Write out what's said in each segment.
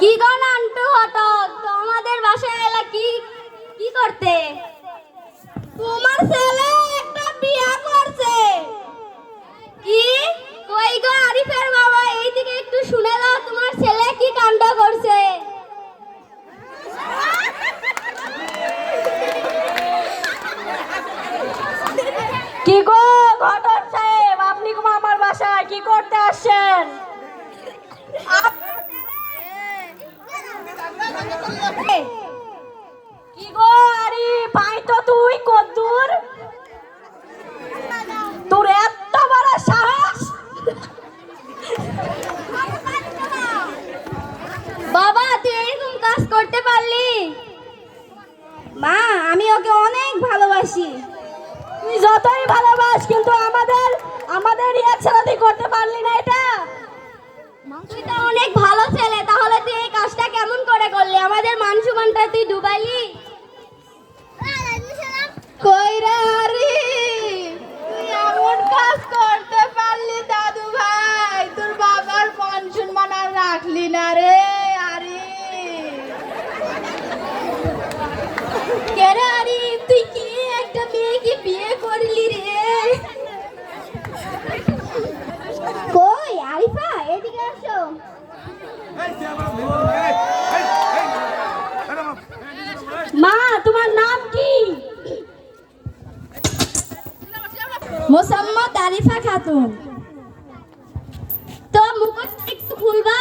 কি গো নান্টু হঠাৎ তো আমাদের বাসায় এলা কি কি করতে? তোমার ছেলে একটা বিয়া করছে। কি? কই গো আরিফের বাবা? এইদিকে একটু শুনে দাও, তোমার ছেলে কি কাণ্ড করছে? কি গো ঘটক সাহেব আপনি গো আমার বাসায় কি করতে আসছেন বাবা, তুই এরকম কাজ করতে পারলি? মা, আমি ওকে অনেক ভালোবাসি। তুই যতই ভালোবাস, কিন্তু আমাদের আমাদের ইয়ে করতে পারলি না এটা তুই তো অনেক ভালো ছেলে তাহলে তুই এই কাজটা কেমন করে করলি মান সম্মানটা তুই ডুবাইলি কইরা এমন কাজ করতে পারলি দাদু ভাই তোর বাবার মান সম্মান আর রাখলি না রে। মোসাম্মদ আরিফা খাতুন। তো মুখটা একটু খুলবা।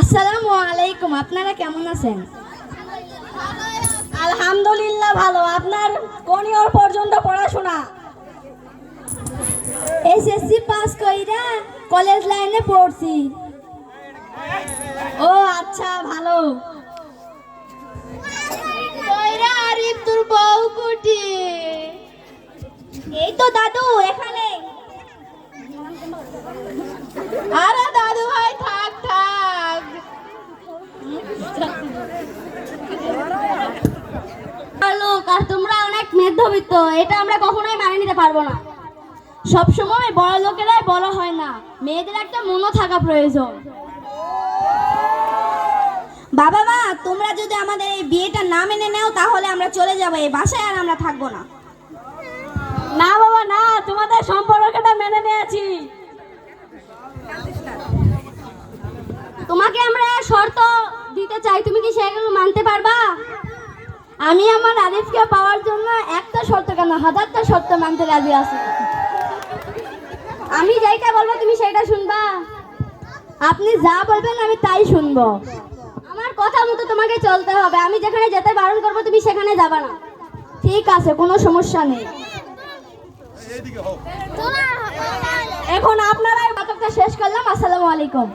আসসালামু আলাইকুম আপনারা কেমন আছেন? আলহামদুলিল্লাহ ভালো। আপনার কোন ইয়ার পর্যন্ত পড়াশোনা? এসএসসি পাস কইরা কলেজ লাইনে পড়ছি। ও আচ্ছা ভালো। তো দাদু, এখানে। আরে দাদু ভাই, থাক থাক। এটা আমরা কখনোই নিতে পারব না। সব সময় বড় লোকেরাই বড় হয় না, মেয়েদের একটা মনও থাকা প্রয়োজন। বাবা মা, তোমরা যদি আমাদের এই বিয়েটা না মেনে নাও, তাহলে আমরা চলে যাব, এই বাসায় আর আমরা থাকব না বাবা না তোমাদের সম্পর্কটা তোমাকে আমরা শর্ত দিতে চাই তুমি কি সেগুলো মানতে পারবা? আমি আমার আরিফকে পাওয়ার জন্য একটা শর্ত কেন? হাজারটা শর্ত মানতে রাজি আছি। আমি যেটা বলব তুমি সেটা শুনবা। আপনি যা বলবেন আমি তাই শুনব। আমার কথা মতো তোমাকে চলতে হবে। আমি যেখানে যেতে বারণ করব তুমি সেখানে যাবা না। ঠিক আছে কোনো সমস্যা নেই। এখন আপনারাই শেষ করলাম। আসসালামু আলাইকুম।